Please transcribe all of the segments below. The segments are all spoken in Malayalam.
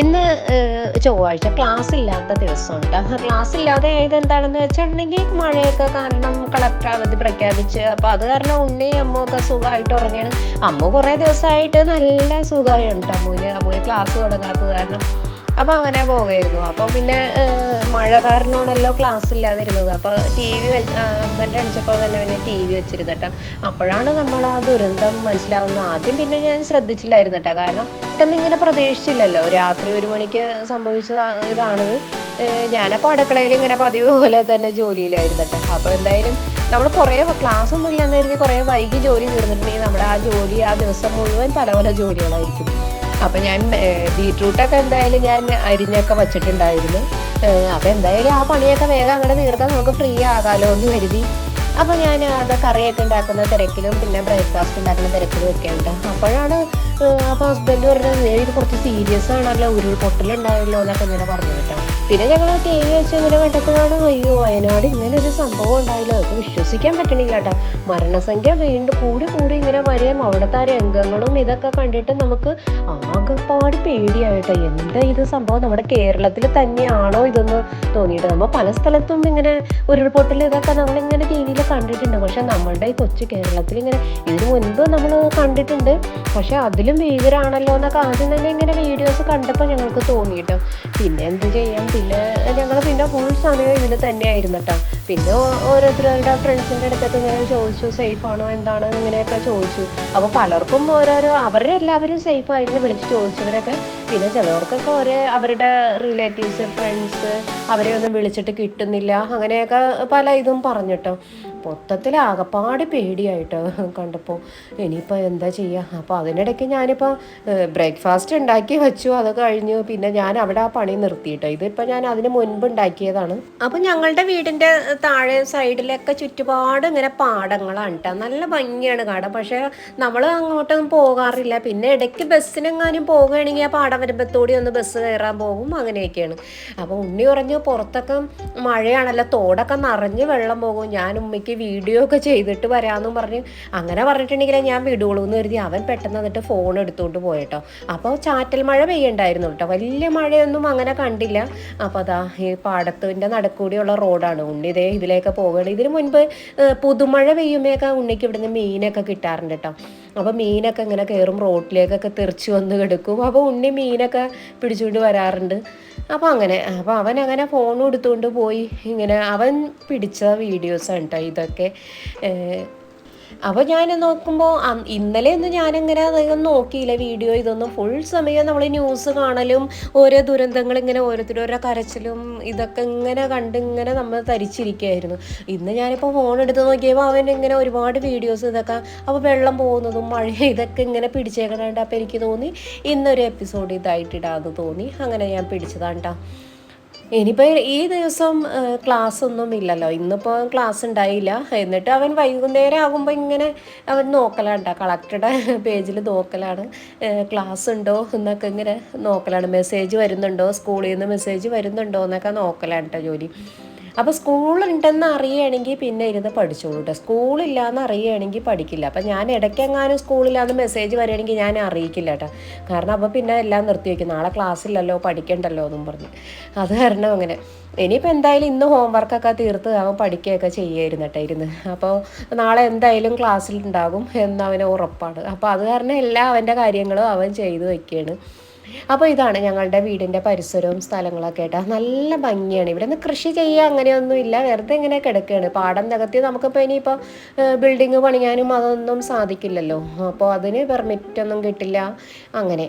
ഇന്ന് ചൊവ്വാഴ്ച ക്ലാസ് ഇല്ലാത്ത ദിവസമുണ്ട്. ക്ലാസ് ഇല്ലാതെ ആയത് എന്താണെന്ന് വെച്ചിട്ടുണ്ടെങ്കിൽ മഴയൊക്കെ കാരണം കളക്ടർ അവധി പ്രഖ്യാപിച്ച്. അപ്പോൾ അത് കാരണം ഉണ്ണി അമ്മയൊക്കെ സുഖമായിട്ട് ഉറങ്ങിയാണ്. അമ്മ കുറേ ദിവസമായിട്ട് നല്ല സുഖമായിട്ടുണ്ട് അമ്മൂന് അമ്മൂന് ക്ലാസ് തുടങ്ങാത്തത് കാരണം അപ്പോൾ അങ്ങനെ പോവുകയായിരുന്നു അപ്പോൾ പിന്നെ മഴ കാരണമാണല്ലോ ക്ലാസ് ഇല്ലാതിരുന്നത്. അപ്പോൾ ടി വി ഹസ്ബൻഡ് തന്നെ പിന്നെ ടി വി വെച്ചിരുന്നു അപ്പോഴാണ് നമ്മൾ ആ ദുരന്തം മനസ്സിലാവുന്നത്. ആദ്യം പിന്നെ ഞാൻ ശ്രദ്ധിച്ചില്ലായിരുന്നു കേട്ടോ കാരണം പെട്ടെന്ന് ഇങ്ങനെ പ്രതീക്ഷിച്ചില്ലല്ലോ. രാത്രി ഒരു മണിക്ക് സംഭവിച്ച ഇതാണ്. ഞാനപ്പോൾ അടുക്കളയിൽ ഇങ്ങനെ പതിവ് പോലെ തന്നെ ജോലിയിലായിരുന്നു കേട്ടോ അപ്പോൾ എന്തായാലും നമ്മൾ കുറേ ക്ലാസ് ഒന്നും ഇല്ലാന്ന് കരുതി കുറേ വൈകി ജോലി തീർന്നിട്ടുണ്ടെങ്കിൽ നമ്മുടെ ആ ജോലി ആ ദിവസം മുഴുവൻ പല പല ജോലികളായിരിക്കും. അപ്പം ഞാൻ ബീട്രൂട്ടൊക്കെ എന്തായാലും ഞാൻ അരിഞ്ഞൊക്കെ വച്ചിട്ടുണ്ടായിരുന്നു. അപ്പം എന്തായാലും ആ പണിയൊക്കെ വേഗം അങ്ങനെ തീർത്താൽ നമുക്ക് ഫ്രീ ആകാമല്ലോ എന്ന് കരുതി. അപ്പോൾ ഞാൻ അത് കറിയൊക്കെ ഉണ്ടാക്കുന്ന തിരക്കിലും പിന്നെ ബ്രേക്ക്ഫാസ്റ്റ് ഉണ്ടാക്കുന്ന തിരക്കിലും ഒക്കെ ഉണ്ട്. അപ്പോഴാണ് അപ്പോൾ ഹസ്ബൻഡ് പറഞ്ഞത് "ദേ ഇത് കുറച്ച് സീരിയസ് ആണല്ലോ ഉരുൾപൊട്ടലുണ്ടായല്ലോ എന്നൊക്കെ ഇങ്ങനെ പറഞ്ഞു കേട്ടോ. പിന്നെ ഞങ്ങൾ ടി വി വെച്ച് ഇങ്ങനെ കണ്ടപ്പോഴാണ് അയ്യോ വയനാട് ഇങ്ങനെ ഒരു സംഭവം ഉണ്ടായില്ലോ അത് വിശ്വസിക്കാൻ പറ്റണില്ല കേട്ടോ. മരണസംഖ്യ വീണ്ടും കൂടി കൂടി ഇങ്ങനെ വരെയും അവിടുത്തെ രംഗങ്ങളും ഇതൊക്കെ കണ്ടിട്ട് നമുക്ക് ആകെപ്പാട് പേടിയായിട്ടോ. എന്താ ഇത് സംഭവം? നമ്മുടെ കേരളത്തിൽ തന്നെയാണോ ഇതെന്ന് തോന്നിയിട്ട് നമ്മൾ പല സ്ഥലത്തും ഇങ്ങനെ ഉരുൾപൊട്ടൽ ഇതൊക്കെ നമ്മളിങ്ങനെ ടി വിയിൽ കണ്ടിട്ടുണ്ട്. പക്ഷെ നമ്മളുടെ ഈ കൊച്ചു കേരളത്തിൽ ഇങ്ങനെ ഇതിനു മുൻപ് നമ്മൾ കണ്ടിട്ടുണ്ട്. പക്ഷെ അതിലും ഭീകരാണല്ലോ എന്നൊക്കെ ആദ്യം തന്നെ ഇങ്ങനെ വീഡിയോസ് കണ്ടപ്പോൾ ഞങ്ങൾക്ക് തോന്നിയിട്ടോ. പിന്നെ എന്ത് ചെയ്യാം? പിന്നെ ഞങ്ങൾ പിന്നെ ഫുൾ സമയം ഇതിൽ തന്നെയായിരുന്നു കേട്ടോ പിന്നെ ഓരോരുത്തരുടെ ഫ്രണ്ട്സിന്റെ അടുത്തൊക്കെ ഇങ്ങനെ ചോദിച്ചു സേഫ് ആണോ? എന്താണ്? ഇങ്ങനെയൊക്കെ ചോദിച്ചു. അപ്പോൾ പലർക്കും ഓരോരോ അവരുടെ എല്ലാവരും സേഫ് ആയിരുന്നു വിളിച്ച് ചോദിച്ചവരൊക്കെ. പിന്നെ ചിലവർക്കൊക്കെ ഒരേ അവരുടെ റിലേറ്റീവ്സ് ഫ്രണ്ട്സ് അവരെ ഒന്നും വിളിച്ചിട്ട് കിട്ടുന്നില്ല. അങ്ങനെയൊക്കെ പല ഇതും പറഞ്ഞിട്ടോ. മൊത്തത്തിൽ ആകപ്പാട് പേടിയായിട്ട് കണ്ടപ്പോൾ ഇനിയിപ്പോൾ എന്താ ചെയ്യുക അപ്പോൾ അതിനിടയ്ക്ക് ഞാനിപ്പോൾ ബ്രേക്ക്ഫാസ്റ്റ് ഉണ്ടാക്കി വെച്ചു അത് കഴിഞ്ഞു. പിന്നെ ഞാൻ അവിടെ ആ പണി നിർത്തിയിട്ടോ. ഇതിപ്പോൾ ഞാൻ അതിന് മുൻപ് ഉണ്ടാക്കിയതാണ്. അപ്പോൾ ഞങ്ങളുടെ വീടിന്റെ താഴെ സൈഡിലൊക്കെ ചുറ്റുപാട് ഇങ്ങനെ പാടങ്ങളാണ് കേട്ടോ നല്ല ഭംഗിയാണ് കാണാൻ. പക്ഷേ നമ്മൾ അങ്ങോട്ടൊന്നും പോകാറില്ല. പിന്നെ ഇടയ്ക്ക് ബസ്സിനെങ്ങാനും പോകുകയാണെങ്കിൽ ആ പാടം വരുമ്പത്തോടി ഒന്ന് ബസ് കയറാൻ പോകും. അങ്ങനെയൊക്കെയാണ്. അപ്പോൾ ഉണ്ണി പറഞ്ഞു പുറത്തൊക്കെ മഴയാണല്ലോ തോടൊക്കെ നിറഞ്ഞ് വെള്ളം പോകും. ഞാൻ ഉമ്മയ്ക്ക് വീഡിയോ ഒക്കെ ചെയ്തിട്ട് വരാമെന്നും പറഞ്ഞ് അങ്ങനെ പറഞ്ഞിട്ടുണ്ടെങ്കിൽ ഞാൻ വിടുകയുള്ളൂ എന്ന് കരുതി അവൻ പെട്ടെന്ന് എന്നിട്ട് ഫോൺ എടുത്തുകൊണ്ട് പോയിട്ടോ. അപ്പോൾ ചാറ്റൽ മഴ പെയ്യണ്ടായിരുന്നു കേട്ടോ. വലിയ മഴയൊന്നും അങ്ങനെ കണ്ടില്ല. അപ്പോൾ അതാ ഈ പാടത്തിന്റെ നടക്കൂടിയുള്ള റോഡാണ് ഉണ്ണി ഇതേ ഇതിലേക്ക് പോവുകയാണ്. ഇതിനു മുൻപ് പുതുമഴ പെയ്യുമ്പോഴൊക്കെ ഉണ്ണിക്ക് ഇവിടുന്ന് മീനൊക്കെ കിട്ടാറുണ്ട് കേട്ടോ. അപ്പോൾ മീനൊക്കെ ഇങ്ങനെ കയറും റോട്ടിലേക്കൊക്കെ തെറിച്ച് വന്ന് കിടക്കും. അപ്പോൾ ഉണ്ണി മീനൊക്കെ പിടിച്ചുകൊണ്ട് വരാറുണ്ട്. അപ്പോൾ അങ്ങനെ അപ്പോൾ അവൻ അങ്ങനെ ഫോൺ എടുത്തുകൊണ്ട് പോയി. ഇങ്ങനെ അവൻ പിടിച്ച വീഡിയോസാണ് കേട്ടോ ഇതൊക്കെ. അപ്പോൾ ഞാൻ നോക്കുമ്പോൾ ഇന്നലെ ഒന്നും ഞാനിങ്ങനെ അധികം നോക്കിയില്ല വീഡിയോ. ഇതൊന്നും ഫുൾ സമയം നമ്മൾ ന്യൂസ് കാണലും ഓരോ ദുരന്തങ്ങൾ ഇങ്ങനെ ഓരോരുത്തരോരോ കരച്ചിലും ഇതൊക്കെ ഇങ്ങനെ കണ്ടിങ്ങനെ നമ്മൾ തരിച്ചിരിക്കുകയായിരുന്നു ഇന്ന് ഞാനിപ്പോൾ ഫോൺ എടുത്ത് നോക്കിയപ്പോൾ അവൻ ഇങ്ങനെ ഒരുപാട് വീഡിയോസ് ഇതൊക്കെ അപ്പോൾ വെള്ളം പോകുന്നതും മഴ ഇതൊക്കെ ഇങ്ങനെ പിടിച്ചേക്കണുണ്ട്. അപ്പോൾ എനിക്ക് തോന്നി ഇന്നൊരു എപ്പിസോഡ് ഇതായിട്ടിടാന്ന് തോന്നി. അങ്ങനെ ഞാൻ പിടിച്ചതാണ് കേട്ടോ ഇനിയിപ്പോൾ ഈ ദിവസം ക്ലാസ് ഒന്നും ഇല്ലല്ലോ ഇന്നിപ്പോൾ ക്ലാസ് ഉണ്ടായില്ല എന്നിട്ട് അവൻ വൈകുന്നേരം ആകുമ്പോൾ ഇങ്ങനെ അവൻ നോക്കലാണ്ട. കളക്ടറുടെ പേജിൽ നോക്കലാണ് ക്ലാസ് ഉണ്ടോ എന്നൊക്കെ ഇങ്ങനെ നോക്കലാണ്. മെസ്സേജ് വരുന്നുണ്ടോ? സ്കൂളിൽ നിന്ന് മെസ്സേജ് വരുന്നുണ്ടോ എന്നൊക്കെ നോക്കലാണ് കേട്ടോ ജോലി. അപ്പോൾ സ്കൂളുണ്ടെന്ന് അറിയുകയാണെങ്കിൽ പിന്നെ ഇരുന്ന് പഠിച്ചോളൂ കേട്ടോ സ്കൂളില്ല എന്ന് അറിയുകയാണെങ്കിൽ പഠിക്കില്ല. അപ്പം ഞാൻ ഇടയ്ക്കെങ്ങാനും സ്കൂളില്ലാന്ന് മെസ്സേജ് വരികയാണെങ്കിൽ ഞാൻ അറിയിക്കില്ല കേട്ടോ കാരണം അപ്പോൾ പിന്നെ എല്ലാം നിർത്തി വയ്ക്കും നാളെ ക്ലാസ്സില്ലല്ലോ പഠിക്കണ്ടല്ലോ എന്നും പറഞ്ഞ്. അത് കാരണം അങ്ങനെ. ഇനിയിപ്പോൾ എന്തായാലും ഇന്ന് ഹോംവർക്കൊക്കെ തീർത്ത് അവൻ പഠിക്കുകയൊക്കെ ചെയ്യായിരുന്നു കേട്ടോ ഇരുന്ന്. അപ്പോൾ നാളെ എന്തായാലും ക്ലാസ്സിലുണ്ടാകും എന്നവന് ഉറപ്പാണ്. അപ്പോൾ അത് കാരണം എല്ലാ അവന്റെ കാര്യങ്ങളും അവൻ ചെയ്തു വയ്ക്കുകയാണ് അപ്പോൾ ഇതാണ് ഞങ്ങളുടെ വീടിന്റെ പരിസരവും സ്ഥലങ്ങളൊക്കെ ആയിട്ട് നല്ല ഭംഗിയാണ്. ഇവിടെ നിന്ന് കൃഷി ചെയ്യുക അങ്ങനെയൊന്നുമില്ല. വെറുതെ ഇങ്ങനെ കിടക്കുകയാണ്. പാടം നികത്തി നമുക്കിപ്പോൾ ഇനിയിപ്പോൾ ബിൽഡിങ് പണിയാനും അതൊന്നും സാധിക്കില്ലല്ലോ. അപ്പോൾ അതിന് പെർമിറ്റ് ഒന്നും കിട്ടില്ല. അങ്ങനെ.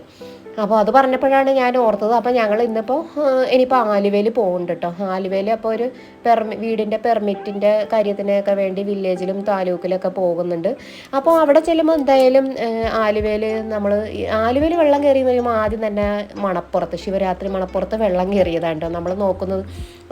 അപ്പോൾ അത് പറഞ്ഞപ്പോഴാണ് ഞാൻ ഓർത്തത്. അപ്പോൾ ഞങ്ങൾ ഇന്നിപ്പോൾ ഇനിയിപ്പോൾ ആലുവയിൽ പോകുന്നുണ്ട് കേട്ടോ. ആലുവയിൽ അപ്പോൾ ഒരു പെർമി വീടിന്റെ പെർമിറ്റിന്റെ കാര്യത്തിനൊക്കെ വേണ്ടി വില്ലേജിലും താലൂക്കിലൊക്കെ പോകുന്നുണ്ട്. അപ്പോൾ അവിടെ ചെല്ലുമ്പോൾ എന്തായാലും ആലുവയിൽ നമ്മൾ ആലുവയിൽ വെള്ളം കയറി ആദ്യം തന്നെ മണപ്പുറത്ത് ശിവരാത്രി മണപ്പുറത്ത് വെള്ളം കയറിയതാണ് കേട്ടോ നമ്മൾ നോക്കുന്നത്.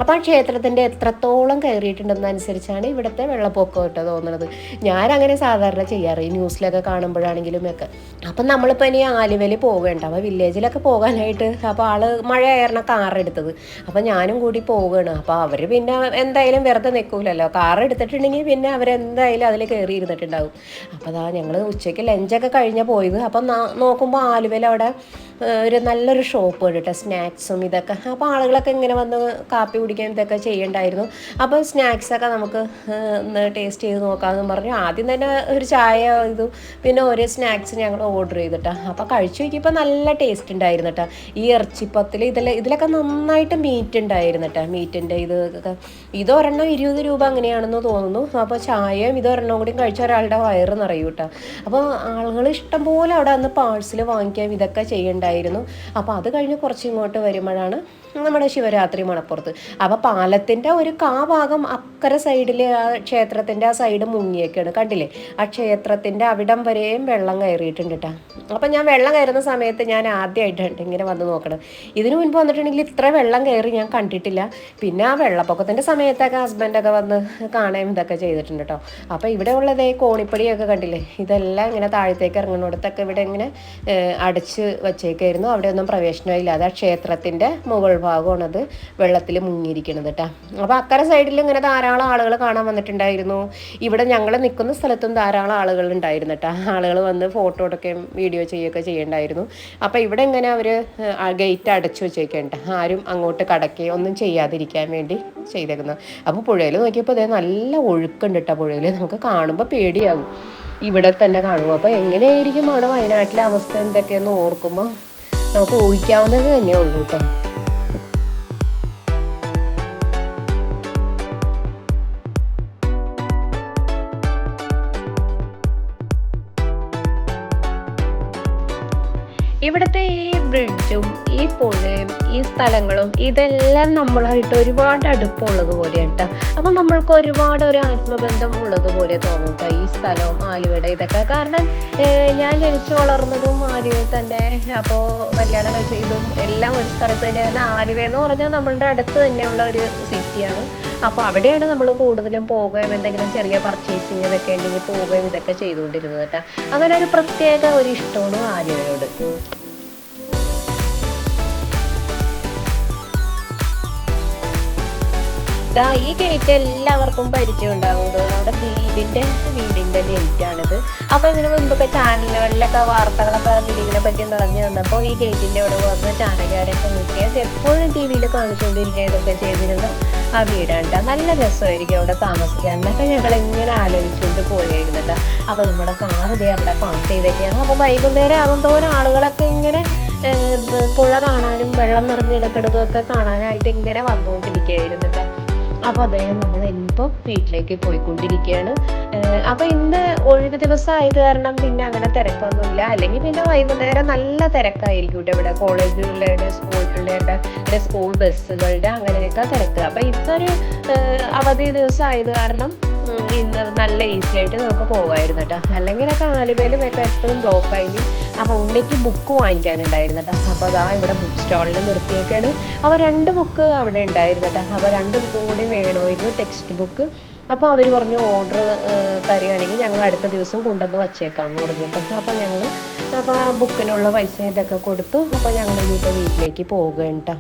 അപ്പോൾ ആ ക്ഷേത്രത്തിന്റെ എത്രത്തോളം കയറിയിട്ടുണ്ടെന്നനുസരിച്ചാണ് ഇവിടുത്തെ വെള്ളപ്പൊക്കം കേട്ടോ തോന്നുന്നത്. ഞാനങ്ങനെ സാധാരണ ചെയ്യാറ് ഈ ന്യൂസിലൊക്കെ കാണുമ്പോഴാണെങ്കിലും ഒക്കെ. അപ്പം നമ്മളിപ്പോൾ ഇനി ആലുവയിൽ പോകേണ്ട അപ്പോൾ വില്ലേജിലൊക്കെ പോകാനായിട്ട് അപ്പോൾ ആൾ മഴ ആയിരുന്ന കാർ എടുത്തത്. അപ്പോൾ ഞാനും കൂടി പോവുകയാണ് അപ്പോൾ അവർ പിന്നെ എന്തായാലും വെറുതെ നിൽക്കൂലല്ലോ കാർ എടുത്തിട്ടുണ്ടെങ്കിൽ പിന്നെ അവരെന്തായാലും അതിൽ കയറി ഇരുന്നിട്ടുണ്ടാവും അപ്പോൾ അതാ ഞങ്ങൾ ഉച്ചയ്ക്ക് ലഞ്ചൊക്കെ കഴിഞ്ഞാൽ പോയത്. അപ്പം നോക്കുമ്പോൾ ആലുവയിൽ അവിടെ ഒരു നല്ലൊരു ഷോപ്പ് കേട്ടോ സ്നാക്സും ഇതൊക്കെ. അപ്പോൾ ആളുകളൊക്കെ ഇങ്ങനെ വന്ന് കാപ്പി കുടിക്കാൻ ഇതൊക്കെ ചെയ്യണ്ടായിരുന്നു. അപ്പോൾ സ്നാക്സൊക്കെ നമുക്ക് ഒന്ന് ടേസ്റ്റ് ചെയ്ത് നോക്കാമെന്ന് പറഞ്ഞു. ആദ്യം തന്നെ ഒരു ചായ ഇതും പിന്നെ ഒരു സ്നാക്സ് ഞങ്ങൾ ഓർഡർ ചെയ്തിട്ടാ. അപ്പോൾ കഴിച്ചു നോക്കിയപ്പോൾ നല്ല ടേസ്റ്റ് ഉണ്ടായിരുന്നു കേട്ടോ ഈ ഇറച്ചിപ്പത്തിൽ ഇതിൽ ഇതിലൊക്കെ നന്നായിട്ട് മീറ്റ് ഉണ്ടായിരുന്നു കേട്ടോ മീറ്റിന്റെ ഇത് ഇതൊരെണ്ണം ഇരുപത് രൂപ അങ്ങനെയാണെന്ന് തോന്നുന്നു. അപ്പോൾ ചായയും ഇതൊരെണ്ണം കൂടി കഴിച്ച ഒരാളുടെ വയറ് നിറയും കേട്ടോ അപ്പോൾ ആളുകൾ ഇഷ്ടംപോലെ അവിടെ അന്ന് പാഴ്സൽ വാങ്ങിക്കാൻ ഇതൊക്കെ ചെയ്യണ്ടായിരുന്നു. അപ്പോൾ അത് കഴിഞ്ഞ് കുറച്ച് ഇങ്ങോട്ട് വരുമ്പോഴാണ് നമ്മുടെ ശിവരാത്രി മണപ്പുറത്ത്. അപ്പോൾ പാലത്തിന്റെ ഒരു കാ ഭാഗം അക്കര സൈഡിൽ ആ ക്ഷേത്രത്തിന്റെ ആ സൈഡ് മുങ്ങിയൊക്കെയാണ് കണ്ടില്ലേ? ആ ക്ഷേത്രത്തിന്റെ അവിടം വരെയും വെള്ളം കയറിയിട്ടുണ്ട് കേട്ടോ അപ്പം ഞാൻ വെള്ളം കയറുന്ന സമയത്ത് ഞാൻ ആദ്യമായിട്ടുണ്ട് ഇങ്ങനെ വന്ന് നോക്കണം ഇതിനു മുൻപ് വന്നിട്ടുണ്ടെങ്കിൽ ഇത്ര വെള്ളം കയറി ഞാൻ കണ്ടിട്ടില്ല. പിന്നെ ആ വെള്ളപ്പൊക്കത്തിന്റെ സമയത്തൊക്കെ ഹസ്ബൻഡൊക്കെ വന്ന് കാണുകയും ഇതൊക്കെ ചെയ്തിട്ടുണ്ട് കേട്ടോ അപ്പോൾ ഇവിടെ ഉള്ളത് കോണിപ്പടിയൊക്കെ കണ്ടില്ലേ? ഇതെല്ലാം ഇങ്ങനെ താഴത്തേക്ക് ഇറങ്ങുന്നിടത്തൊക്കെ ഇവിടെ ഇങ്ങനെ അടച്ച് വച്ചേക്കായിരുന്നു. അവിടെ ഒന്നും പ്രവേശനമില്ല. ഇല്ലാതെ ആ ക്ഷേത്രത്തിന്റെ മുകൾ ഭാഗമാണത് വെള്ളത്തിൽ മുങ്ങിയിരിക്കുന്നത് കേട്ടോ അപ്പോൾ അക്കരെ സൈഡിൽ ഇങ്ങനെ ധാരാളം ആളുകൾ കാണാൻ വന്നിട്ടുണ്ടായിരുന്നു. ഇവിടെ ഞങ്ങൾ നിൽക്കുന്ന സ്ഥലത്തും ധാരാളം ആളുകൾ ഉണ്ടായിരുന്നു കേട്ടോ ആളുകൾ വന്ന് ഫോട്ടോ എടുക്കുകയും വീഡിയോ ചെയ്യുകയൊക്കെ ചെയ്യണ്ടായിരുന്നു. അപ്പോൾ ഇവിടെ ഇങ്ങനെ അവർ ഗേറ്റ് അടച്ചു വെച്ചേക്കേണ്ട ആരും അങ്ങോട്ട് കടക്കുകയോ ഒന്നും ചെയ്യാതിരിക്കാൻ വേണ്ടി ചെയ്തേക്കുന്നത് അപ്പോൾ പുഴയിൽ നോക്കിയപ്പോൾ അതേ നല്ല ഒഴുക്കുണ്ട് കേട്ടോ പുഴയിൽ. നമുക്ക് കാണുമ്പോൾ പേടിയാകും. ഇവിടെ തന്നെ കാണും അപ്പോൾ എങ്ങനെയായിരിക്കും അവിടെ വയനാട്ടിലെ അവസ്ഥ എന്തൊക്കെയെന്ന് ഓർക്കുമ്പോൾ നമുക്ക് ഊഹിക്കാവുന്നത് തന്നെ ഉള്ളൂ കേട്ടോ ഇവിടുത്തെ ഈ ബ്രിഡ്ജും ഈ പുഴയും ഈ സ്ഥലങ്ങളും ഇതെല്ലാം നമ്മളായിട്ട് ഒരുപാട് അടുപ്പമുള്ളത് പോലെ കേട്ടോ അപ്പം നമ്മൾക്ക് ഒരുപാട് ഒരു ആത്മബന്ധം ഉള്ളത് പോലെ തോന്നും കേട്ടോ ഈ സ്ഥലവും ആലുവയുടെ ഇതൊക്കെ. കാരണം ഞാൻ ജനിച്ചു വളർന്നതും ആലുവയിൽ തന്നെ അപ്പോൾ കല്യാണം കഴിച്ചതും എല്ലാം ഒരു സ്ഥലത്ത് തന്നെയാണ്. ആലുവ എന്ന് പറഞ്ഞാൽ നമ്മളുടെ അടുത്ത് തന്നെയുള്ള ഒരു സിറ്റിയാണ് അപ്പോൾ അവിടെയാണ് നമ്മൾ കൂടുതലും പോകുകയും എന്തെങ്കിലും ചെറിയ പർച്ചേസിങ് ഇതൊക്കെ ഉണ്ടെങ്കിൽ പോവുകയും ഇതൊക്കെ ചെയ്തുകൊണ്ടിരുന്നത് കേട്ടോ അങ്ങനെ ഒരു പ്രത്യേക ഒരു ഇഷ്ടമാണ് ആലുവയോട്. ദാ ഈ ഗേറ്റ് എല്ലാവർക്കും പരിചയം ഉണ്ടാകും നമ്മുടെ വീടിന്റെ വീടിന്റെ ഗേറ്റാണിത് അപ്പോൾ അപ്പൊ ഇതിനു മുൻപൊക്കെ ചാനലുകളിലൊക്കെ വാർത്തകളൊക്കെ വീടിനെ പറ്റി നിറഞ്ഞു വന്നപ്പോൾ ഈ ഗേറ്റിന്റെ അവിടെ പോകുന്ന ചാനലുകാരൊക്കെ നോക്കിയത് എപ്പോഴും ടി വിയിൽ കാണിച്ചുകൊണ്ടിരിക്കുകയൊക്കെ ചെയ്തിരുന്ന ആ വീടാണ്. നല്ല രസമായിരിക്കും അവിടെ താമസിക്കാൻ എന്നൊക്കെ ഞങ്ങൾ ഇങ്ങനെ ആലോചിച്ചുകൊണ്ട് പോയിരുന്നു കേട്ടോ അപ്പോൾ നമ്മുടെ ഇതേ അവിടെ പാർക്ക് ചെയ്തൊക്കെയാണ് അപ്പോൾ വൈകുന്നേരം ആകും തോറും ആളുകളൊക്കെ ഇങ്ങനെ പുഴ കാണാനും വെള്ളം നിറഞ്ഞിടക്കിടക്കും ഒക്കെ കാണാനായിട്ട് ഇങ്ങനെ വന്നുകൊണ്ടിരിക്കുകയായിരുന്നു ട്ടോ. അപ്പൊ അതേ നമ്മൾ ഇനിയിപ്പോൾ വീട്ടിലേക്ക് പോയിക്കൊണ്ടിരിക്കുകയാണ് അപ്പോൾ അപ്പൊ ഇന്ന് ഒഴിവ് ദിവസം ആയത് കാരണം പിന്നെ അങ്ങനെ തിരക്കൊന്നുമില്ല. അല്ലെങ്കിൽ പിന്നെ വൈകുന്നേരം നല്ല തിരക്കായിരിക്കും ഇവിടെ ഇവിടെ. കോളേജുകളുടെ സ്കൂൾ പിള്ളേരുടെ സ്കൂൾ ബസ്സുകളുടെ അങ്ങനെയൊക്കെ തിരക്ക്. അപ്പൊ ഇന്നൊരു അവധി ദിവസം ആയത് കാരണം ഉം, ഇന്ന് നല്ല ഈസി ആയിട്ട് നമുക്ക് പോകായിരുന്നു കേട്ടോ അല്ലെങ്കിൽ അല്ലെങ്കിലൊക്കെ ആലുവയിലും ഒക്കെ എപ്പോഴും ബ്ലോക്ക് ആയി. അപ്പൊ ഉണ്ണിക്ക് ബുക്ക് വാങ്ങിക്കാനുണ്ടായിരുന്നു കേട്ടോ അപ്പൊ അതാ ഇവിടെ ബുക്ക് സ്റ്റാളിൽ നിർത്തിയേക്കാണ്. അപ്പോൾ രണ്ട് ബുക്ക് അവിടെ ഉണ്ടായിരുന്നു കേട്ടോ അപ്പോൾ രണ്ട് ബുക്കും കൂടി വേണമായിരുന്നു ടെക്സ്റ്റ് ബുക്ക് അപ്പോൾ അവർ പറഞ്ഞു ഓർഡർ തരികയാണെങ്കിൽ ഞങ്ങൾ അടുത്ത ദിവസം കൊണ്ടുവന്ന് ഓർഡർ പറഞ്ഞിട്ട് അപ്പോൾ ഞങ്ങൾ അപ്പോൾ ആ ബുക്കിനുള്ള പൈസ ഇതൊക്കെ കൊടുത്തു. അപ്പോൾ ഞങ്ങൾ ഇനിയിപ്പോൾ വീട്ടിലേക്ക് പോകുകയാണ് കേട്ടോ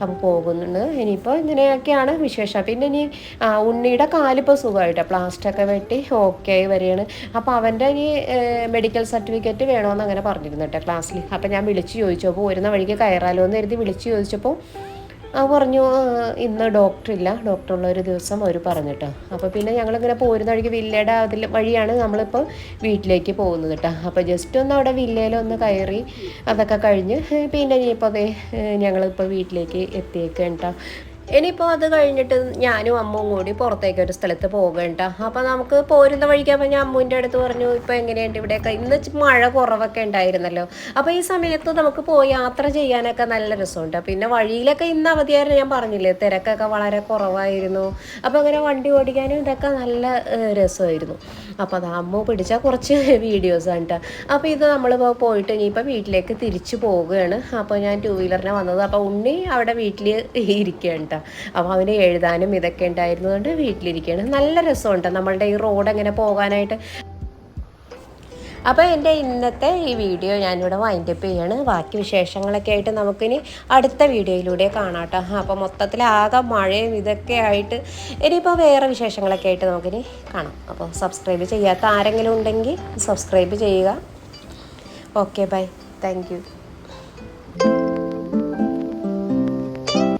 അപ്പോൾ പോകുന്നുണ്ട്. ഇനിയിപ്പോൾ ഇങ്ങനെയൊക്കെയാണ് വിശേഷം. പിന്നെ ഇനി ഉണ്ണിയുടെ കാലിപ്പോൾ സുഖമായിട്ട് പ്ലാസ്റ്റൊക്കെ വെട്ടി ഓക്കെ ആയി വരികയാണ്. അപ്പോൾ അവന്റെ ഇനി മെഡിക്കൽ സർട്ടിഫിക്കറ്റ് വേണമെന്ന് അങ്ങനെ പറഞ്ഞിരുന്നു കേട്ടോ ക്ലാസ്സിൽ അപ്പോൾ ഞാൻ വിളിച്ച് ചോദിച്ചപ്പോൾ വരുന്ന വഴിക്ക് കയറാലോ എന്ന് കരുതി വിളിച്ച് ചോദിച്ചപ്പോൾ ആ പറഞ്ഞു ഇന്ന് ഡോക്ടറില്ല ഡോക്ടറുള്ള ഒരു ദിവസം അവർ പറഞ്ഞിട്ട്. അപ്പോൾ പിന്നെ ഞങ്ങളിങ്ങനെ പോരുന്ന വഴിക്ക് വില്ലയുടെ അതിൽ വഴിയാണ് നമ്മളിപ്പോൾ വീട്ടിലേക്ക് പോകുന്നത് കേട്ടോ അപ്പോൾ ജസ്റ്റ് ഒന്ന് അവിടെ വില്ലയിലൊന്ന് കയറി അതൊക്കെ കഴിഞ്ഞ് പിന്നെ ഇനിയിപ്പോൾ അതെ ഞങ്ങളിപ്പോൾ വീട്ടിലേക്ക് എത്തിയേക്കാം കേട്ടോ ഇനിയിപ്പോൾ അത് കഴിഞ്ഞിട്ട് ഞാനും അമ്മും കൂടി പുറത്തേക്ക് ഒരു സ്ഥലത്ത് പോകണ്ട. അപ്പോൾ നമുക്ക് പോരുന്ന വഴിക്ക് അപ്പം ഞാൻ അമ്മുവിന്റെ അടുത്ത് പറഞ്ഞു ഇപ്പോൾ എങ്ങനെയുണ്ട് ഇവിടെയൊക്കെ? ഇന്ന് മഴ കുറവൊക്കെ ഉണ്ടായിരുന്നല്ലോ. അപ്പോൾ ഈ സമയത്ത് നമുക്ക് പോയി യാത്ര ചെയ്യാനൊക്കെ നല്ല രസമുണ്ട്. പിന്നെ വഴിയിലൊക്കെ ഇന്ന് അവധിയായിരുന്നു ഞാൻ പറഞ്ഞില്ലേ തിരക്കൊക്കെ വളരെ കുറവായിരുന്നു. അപ്പോൾ അങ്ങനെ വണ്ടി ഓടിക്കാനും ഇതൊക്കെ നല്ല രസമായിരുന്നു. അപ്പോൾ അത് അമ്മ പിടിച്ച കുറച്ച് വീഡിയോസാണ് കേട്ടോ അപ്പോൾ ഇത് നമ്മളിപ്പോൾ പോയിട്ട് ഇനിയിപ്പോൾ വീട്ടിലേക്ക് തിരിച്ചു പോവുകയാണ്. അപ്പോൾ ഞാൻ ടൂ വീലറിനെ വന്നത്. അപ്പോൾ ഉണ്ണി അവിടെ വീട്ടിൽ ഇരിക്കുകയാണ് കേട്ടോ. അപ്പോൾ അവന് എഴുതാനും ഇതൊക്കെ ഉണ്ടായിരുന്നതുകൊണ്ട് വീട്ടിലിരിക്കുകയാണ്. നല്ല രസമുണ്ട്. നമ്മളുടെ ഈ റോഡ് എങ്ങനെ പോകാനായിട്ട്. അപ്പോൾ എന്റെ ഇന്നത്തെ ഈ വീഡിയോ ഞാനിവിടെ വൈൻഡപ്പ് ചെയ്യാണ്. ബാക്കി വിശേഷങ്ങളൊക്കെ ആയിട്ട് നമുക്കിനി അടുത്ത വീഡിയോയിലൂടെ കാണാം കേട്ടോ അപ്പോൾ മൊത്തത്തിൽ ആകെ മഴയും ഇതൊക്കെ ആയിട്ട് ഇനിയിപ്പോൾ വേറെ വിശേഷങ്ങളൊക്കെ ആയിട്ട് നമുക്കിനി കാണാം. അപ്പോൾ സബ്സ്ക്രൈബ് ചെയ്യാത്ത ആരെങ്കിലും ഉണ്ടെങ്കിൽ സബ്സ്ക്രൈബ് ചെയ്യുക. Okay bye thank